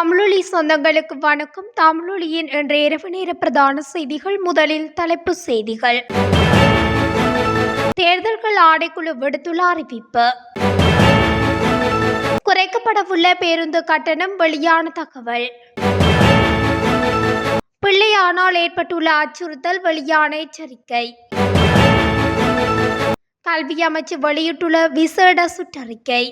தமிழொழி சொந்தங்களுக்கு வணக்கம். தமிழொழியின் இன்று இரவு நேர பிரதான செய்திகள் முதலில் தலைப்புச் செய்திகள். தேர்தல்கள் ஆடைக்குழு விடுத்துள்ள அறிவிப்பு. குறைக்கப்படவுள்ள பேருந்து கட்டணம் வெளியான தகவல். பிள்ளையானால் ஏற்பட்டுள்ள அச்சுறுத்தல் வெளியான எச்சரிக்கை. கல்வி அமைச்சு வெளியிட்டுள்ள விசேட சுற்றறிக்கை.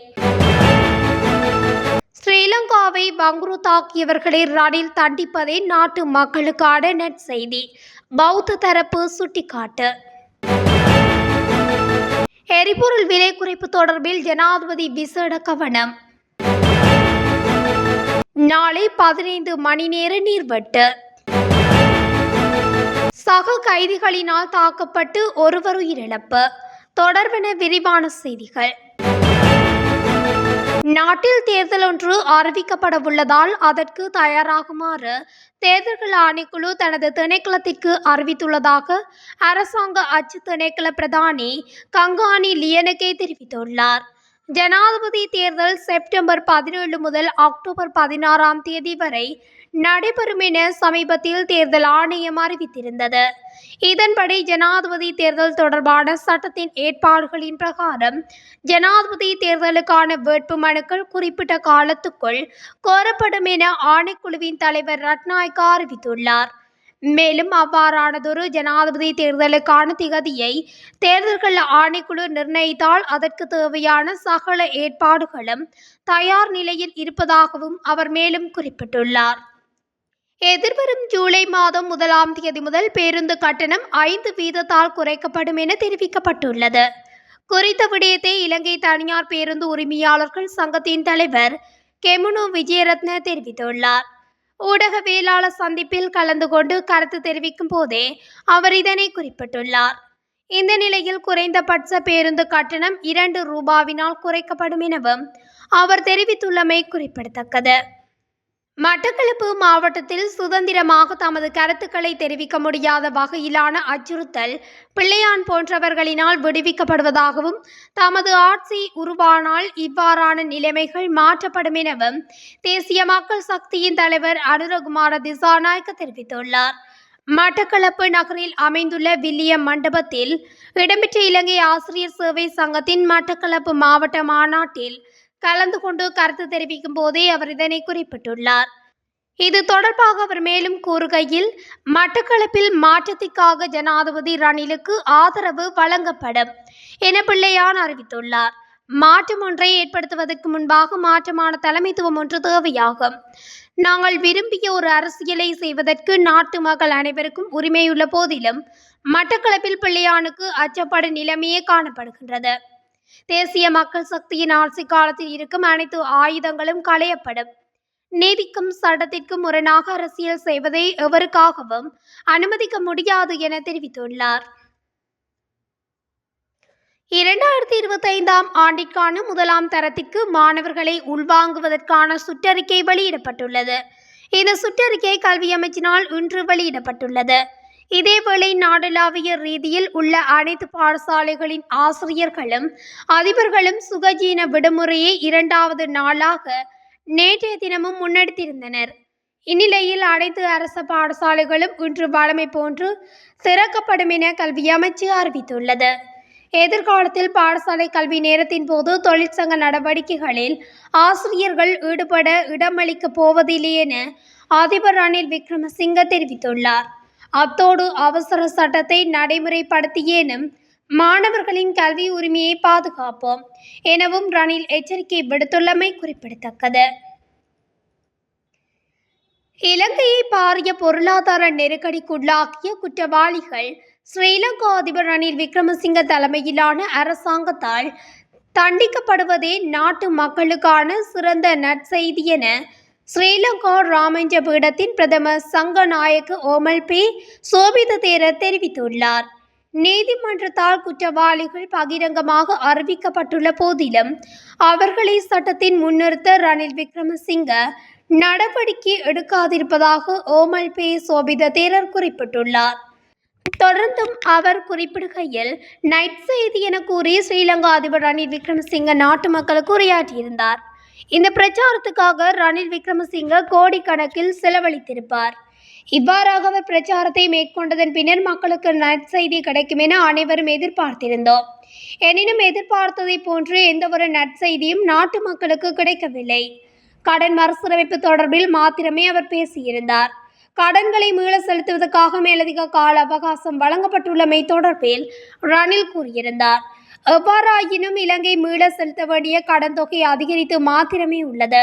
ஸ்ரீலங்காவை வங்குறுத்தாக்கியவர்களை ரணில் தண்டிப்பதே நாட்டு மக்களுக்கான நற்செய்தி பௌத்த தரப்பு சுட்டிக்காட்டு. எரிபொருள் விலை குறைப்பு தொடர்பில் ஜனாதிபதி விசேட கவனம். நாளை பதினைந்து மணி நேர நீர்வெட்டு. சக கைதிகளினால் தாக்கப்பட்டு ஒருவர் உயிரிழப்பு தொடர்பென விரிவான செய்திகள். நாட்டில் தேர்தல் ஒன்று அறிவிக்கப்படவுள்ளதால் அதற்கு தயாராகுமாறு தேர்தல்கள் ஆணைக்குழு தனது திணைக்களத்திற்கு அறிவித்துள்ளதாக அரசாங்க அச்சு திணைக்கள பிரதானி கங்கானி லியனுக்கே தெரிவித்துள்ளார். ஜனாதிபதி தேர்தல் செப்டம்பர் பதினேழு முதல் அக்டோபர் பதினாறாம் தேதி வரை நடைபெறும் என சமீபத்தில் தேர்தல் ஆணையம் அறிவித்திருந்தது. இதன்படி ஜனாதிபதி தேர்தல் தொடர்பான சட்டத்தின் ஏற்பாடுகளின் பிரகாரம் ஜனாதிபதி தேர்தலுக்கான வேட்பு மனுக்கள் குறிப்பிட்ட காலத்துக்குள் கோரப்படும் என ஆணைக்குழுவின் தலைவர் ரட்நாயக்கா அறிவித்துள்ளார். மேலும் அவ்வாறானதொரு ஜனாதிபதி தேர்தலுக்கான திகதியை தேர்தல்கள் ஆணைக்குழு நிர்ணயித்தால் அதற்கு தேவையான சகல ஏற்பாடுகளும் தயார் நிலையில் இருப்பதாகவும் அவர் மேலும் குறிப்பிட்டுள்ளார். எதிர்வரும் ஜூலை மாதம் முதலாம் தேதி முதல் பேருந்து கட்டணம் ஐந்து வீதத்தால் குறைக்கப்படும் என தெரிவிக்கப்பட்டுள்ளது. குறித்த விடயத்தை இலங்கை தனியார் பேருந்து உரிமையாளர்கள் சங்கத்தின் தலைவர் கெமுனு விஜயரத்ன தெரிவித்துள்ளார். ஊடகவியலாளர் சந்திப்பில் கலந்து கொண்டு கருத்து தெரிவிக்கும் போதே அவர் இதனை குறிப்பிட்டுள்ளார். இந்த நிலையில் குறைந்தபட்ச பேருந்து கட்டணம் இரண்டு ரூபாவினால் குறைக்கப்படும் எனவும் அவர் தெரிவித்துள்ளமை குறிப்பிடத்தக்கது. மட்டக்களப்பு மாவட்டத்தில் சுதந்திரமாக தமது கருத்துக்களை தெரிவிக்க முடியாத வகையிலான அச்சுறுத்தல் பிள்ளையான் போன்றவர்களினால் விடுவிக்கப்படுவதாகவும் தமது ஆட்சி உருவானால் இவ்வாறான நிலைமைகள் மாற்றப்படும் எனவும் தேசிய மக்கள் சக்தியின் தலைவர் அனுரகுமார திசாநாயக்க தெரிவித்துள்ளார். மட்டக்களப்பு நகரில் அமைந்துள்ள வில்லியம் மண்டபத்தில் இடம்பெற்ற இலங்கை ஆசிரியர் சேவை சங்கத்தின் மட்டக்களப்பு மாவட்ட மாநாட்டில் கலந்து கொண்டு கருத்து தெரிவிக்கும் போதே அவர் இதனை குறிப்பிட்டுள்ளார். இது தொடர்பாக அவர் மேலும் கூறுகையில் மட்டக்களப்பில் மாற்றத்திற்காக ஜனாதிபதி ரணிலுக்கு ஆதரவு வழங்கப்படும் என பிள்ளையான் அறிவித்துள்ளார். மாற்றம் ஒன்றை ஏற்படுத்துவதற்கு முன்பாக மாற்றமான தலைமைத்துவம் ஒன்று தேவையாகும். நாங்கள் விரும்பிய ஒரு அரசியலை செய்வதற்கு நாட்டு மக்கள் அனைவருக்கும் உரிமையுள்ள போதிலும் மட்டக்களப்பில் பிள்ளையானுக்கு அச்சப்படும் நிலைமையே காணப்படுகின்றது. தேசிய மக்கள் சக்தியின் ஆட்சி காலத்தில் இருக்கும் அனைத்து ஆயுதங்களும் களையப்படும். நீதிக்கும் சட்டத்திற்கும் முரணாக அரசியல் செய்வதை எவருக்காகவும் அனுமதிக்க முடியாது என தெரிவித்துள்ளார். இரண்டாயிரத்தி இருபத்தைந்தாம் ஆண்டிற்கான முதலாம் தரத்திற்கு மாணவர்களை உள்வாங்குவதற்கான சுற்றறிக்கை வெளியிடப்பட்டுள்ளது. இந்த சுற்றறிக்கை கல்வி அமைச்சினால் இன்று வெளியிடப்பட்டுள்ளது. இதேவேளை நாடளாவிய ரீதியில் உள்ள அனைத்து பாடசாலைகளின் ஆசிரியர்களும் அதிபர்களும் சுகஜீன விடுமுறையை இரண்டாவது நாளாக நேற்றைய தினமும் முன்னெடுத்திருந்தனர். இந்நிலையில் அனைத்து அரச பாடசாலைகளும் இன்று வழமை போன்று திறக்கப்படும் என கல்வி அமைச்சு அறிவித்துள்ளது. எதிர்காலத்தில் பாடசாலை கல்வி நேரத்தின் போது தொழிற்சங்க நடவடிக்கைகளில் ஆசிரியர்கள் ஈடுபட இடமளிக்கப் போவதில்லை என அதிபர் ரணில் விக்ரமசிங்க தெரிவித்துள்ளார். அத்தோடு அவசர சட்டத்தை நடைமுறைப்படுத்தியேனும் மாணவர்களின் கல்வி உரிமையை பாதுகாப்போம் எனவும் ரணில் எச்சரிக்கை விடுத்துள்ளமை குறிப்பிடத்தக்கது. இலங்கையை பாரிய பொருளாதார நெருக்கடிக்குள்ளாக்கிய குற்றவாளிகள் ஸ்ரீலங்கா அதிபர் ரணில் விக்ரமசிங்க தலைமையிலான அரசாங்கத்தால் தண்டிக்கப்படுவதே நாட்டு மக்களுக்கான சிறந்த நற்செய்தி என ஸ்ரீலங்கா ராமஞ்ச பீடத்தின் பிரதமர் சங்கநாயக்கு ஓமல் பி சோபித தேரர் தெரிவித்துள்ளார் நீதிமன்றத்தால் குற்றவாளிகள் பகிரங்கமாக அறிவிக்கப்பட்டுள்ள போதிலும் அவர்களை சட்டத்தின் முன்னிறுத்த ரணில் விக்ரமசிங்க நடவடிக்கை எடுக்காதிருப்பதாக ஓமல் பே சோபித தேரர் குறிப்பிட்டுள்ளார் தொடர்ந்தும் அவர் குறிப்பிடுகையில் நைட் செய்தி என கூறி ஸ்ரீலங்கா அதிபர் ரணில் விக்ரமசிங்க நாட்டு மக்களுக்கு உரையாற்றியிருந்தார் இந்த பிரச்சாரத்துக்காக ரணில் விக்ரமசிங்க கோடிக்கணக்கில் செலவழித்திருப்பார். இவ்வாறாக அவர் பிரச்சாரத்தை மேற்கொண்டதன் பின்னர் மக்களுக்கு நற்செய்தி கிடைக்கும் என அனைவரும் எதிர்பார்த்திருந்தோம். எனினும் எதிர்பார்த்ததை போன்று எந்த ஒரு நற்செய்தியும் நாட்டு மக்களுக்கு கிடைக்கவில்லை. கடன் மறுசீரமைப்பு தொடர்பில் மாத்திரமே அவர் பேசியிருந்தார். கடன்களை மீள செலுத்துவதற்காக மேலதிக கால அவகாசம் வழங்கப்பட்டுள்ளமை தொடர்பில் ரணில் கூறியிருந்தார். எவ்வாறாயினும் இலங்கை மீள செலுத்த வேண்டிய கடன் தொகை அதிகரித்து மாத்திரமே உள்ளது.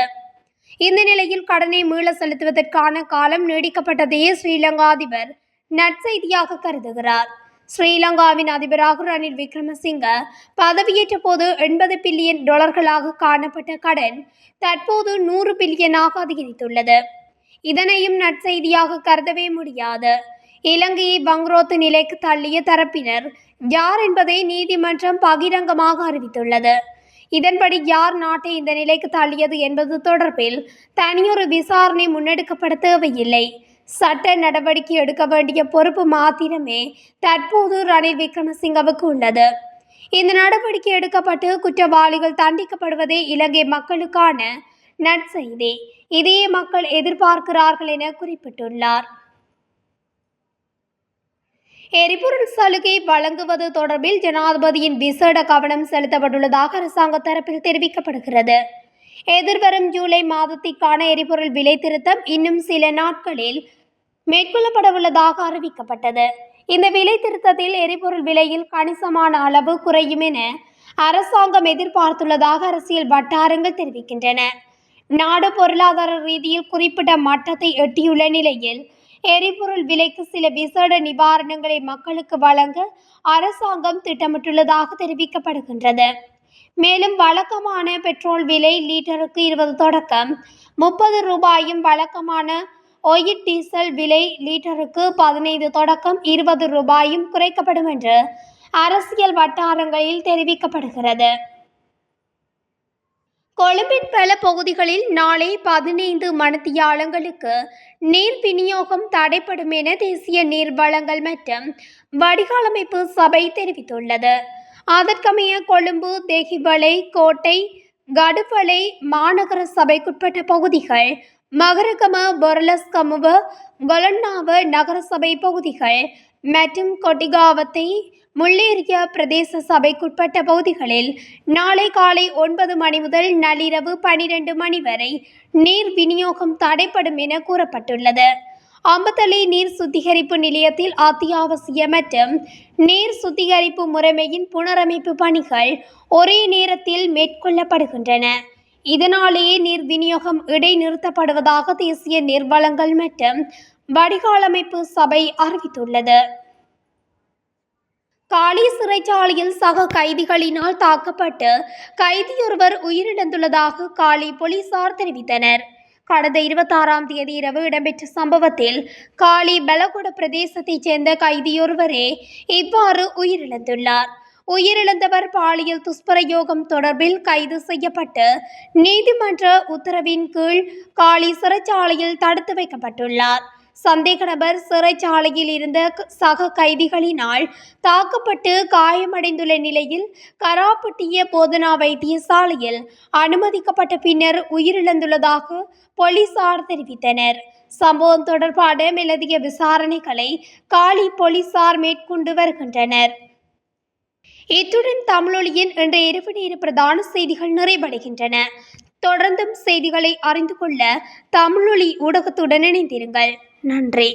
இந்த நிலையில் கடனை மீள செலுத்துவதற்கான காலம் நீடிக்கப்பட்டதையே ஸ்ரீலங்கா அதிபர் நற்செய்தியாக கருதுகிறார். ஸ்ரீலங்காவின் அதிபராக ரணில் விக்ரமசிங்க பதவியேற்ற போது எண்பது பில்லியன் டாலர்களாக காணப்பட்ட கடன் தற்போது நூறு பில்லியனாக அதிகரித்துள்ளது. இதனையும் நற்செய்தியாக கருதவே முடியாது. இலங்கையை பங்ரோத்து நிலைக்கு தள்ளிய தரப்பினர் யார் என்பதை நீதிமன்றம் பகிரங்கமாக அறிவித்துள்ளது. இதன்படி யார் நாட்டை இந்த நிலைக்கு தள்ளியது என்பது தொடர்பில் தனியொரு விசாரணை முன்னெடுக்கப்பட தேவையில்லை. சட்ட நடவடிக்கை எடுக்க வேண்டிய பொறுப்பு மாத்திரமே தற்போது ரணில் விக்ரமசிங்கவுக்கு உள்ளது. இந்த நடவடிக்கை எடுக்கப்பட்டு குற்றவாளிகள் தண்டிக்கப்படுவதே இலங்கை மக்களுக்கான நற்செய்தி. இதையே மக்கள் எதிர்பார்க்கிறார்கள் என குறிப்பிட்டுள்ளார். எரிபொருள் சலுகை வழங்குவது தொடர்பில் ஜனாதிபதியின் விசேட கவனம் செலுத்தப்பட்டுள்ளதாக அரசாங்க தரப்பில் தெரிவிக்கப்படுகிறது. எதிர்வரும் ஜூலை மாதத்திற்கான எரிபொருள் விலை திருத்தம் இன்னும் சில நாட்களில் மேற்கொள்ளப்படவுள்ளதாக அறிவிக்கப்பட்டது. இந்த விலை திருத்தத்தில் எரிபொருள் விலையில் கணிசமான அளவு குறையும் என அரசாங்கம் எதிர்பார்த்துள்ளதாக அரசியல் வட்டாரங்கள் தெரிவிக்கின்றன. நாடு பொருளாதார ரீதியில் குறிப்பிட்ட மட்டத்தை எட்டியுள்ள நிலையில் எரிபொருள் விலைக்கு சில விசேட நிவாரணங்களை மக்களுக்கு வழங்க அரசாங்கம் திட்டமிட்டுள்ளதாக தெரிவிக்கப்படுகின்றது. மேலும் வழக்கமான பெட்ரோல் விலை லீட்டருக்கு இருபது தொடக்கம். முப்பது ரூபாயும் வழக்கமான ஒயிட் டீசல் விலை லீட்டருக்கு பதினைந்து தொடக்கம் இருபது ரூபாயும் குறைக்கப்படும் என்று அரசியல் வட்டாரங்களில் தெரிவிக்கப்படுகிறது. கொழும்பின் பல பகுதிகளில் நாளை பதினைந்து மணத்தியாலங்களுக்கு நீர் விநியோகம் தடைப்படும் என தேசிய நீர் வளங்கள் மற்றும் வடிகாலமைப்பு சபை தெரிவித்துள்ளது. அதற்கமைய கொழும்பு தேகிவளை கோட்டை கடுவளை மாநகர சபைக்குட்பட்ட பகுதிகள் மகரகம பொரலஸ்கமுவ கொலன்னாவ நகரசபை பகுதிகள் மற்றும் கொட்டிகாவத்தை முள்ளேறிய பிரதேச சபைக்குட்பட்ட பகுதிகளில் நாளை காலை ஒன்பது மணி முதல் நள்ளிரவு பனிரெண்டு மணி வரை நீர் விநியோகம் தடைப்படும் என கூறப்பட்டுள்ளது. அம்பத்தலி நீர் சுத்திகரிப்பு நிலையத்தில் அத்தியாவசிய மற்றும் நீர் சுத்திகரிப்பு முறைமையின் புனரமைப்பு பணிகள் ஒரே நேரத்தில் மேற்கொள்ளப்படுகின்றன. இதனாலேயே நீர் விநியோகம் இடைநிறுத்தப்படுவதாக தேசிய நீர்வளங்கள் மற்றும் வடிகாலமைப்பு சபை அறிவித்துள்ளது. காலி சிறைச்சாலையில் சக கைதிகளினால் தாக்கப்பட்டு கைதியொருவர் உயிரிழந்துள்ளதாக காலி போலீசார் தெரிவித்தனர். கடந்த இருபத்தாறாம் தேதி இரவு இடம்பெற்ற சம்பவத்தில் காலி பலகுட பிரதேசத்தைச் சேர்ந்த கைதியொருவரே இவ்வாறு உயிரிழந்துள்ளார். உயிரிழந்தவர் பாலியல் துஷ்பிரயோகம் தொடர்பில் கைது செய்யப்பட்டு நீதிமன்ற உத்தரவின் கீழ் காலி சிறைச்சாலையில் தடுத்து வைக்கப்பட்டுள்ளார். சந்தேக நபர் சிறைச்சாலையில் இருந்த க- சக கைதிகளினால் தாக்கப்பட்டு காயமடைந்துள்ள நிலையில் கராப்பட்டிய போதனா வைத்தியசாலையில் அனுமதிக்கப்பட்ட பின்னர் உயிரிழந்துள்ளதாக போலீசார் தெரிவித்தனர். சம்பவம் தொடர்பான மேலதிக விசாரணைகளை காலி போலீசார் மேற்கொண்டு வருகின்றனர். இத்துடன் தமிழொலியின் இன்றைய இரவு நேர பிரதான செய்திகள் நிறைவடைகின்றன. தொடர்ந்தும் செய்திகளை அறிந்து கொள்ள தமிழொலி ஊடகத்துடன் இணைந்திருங்கள். நன்றி.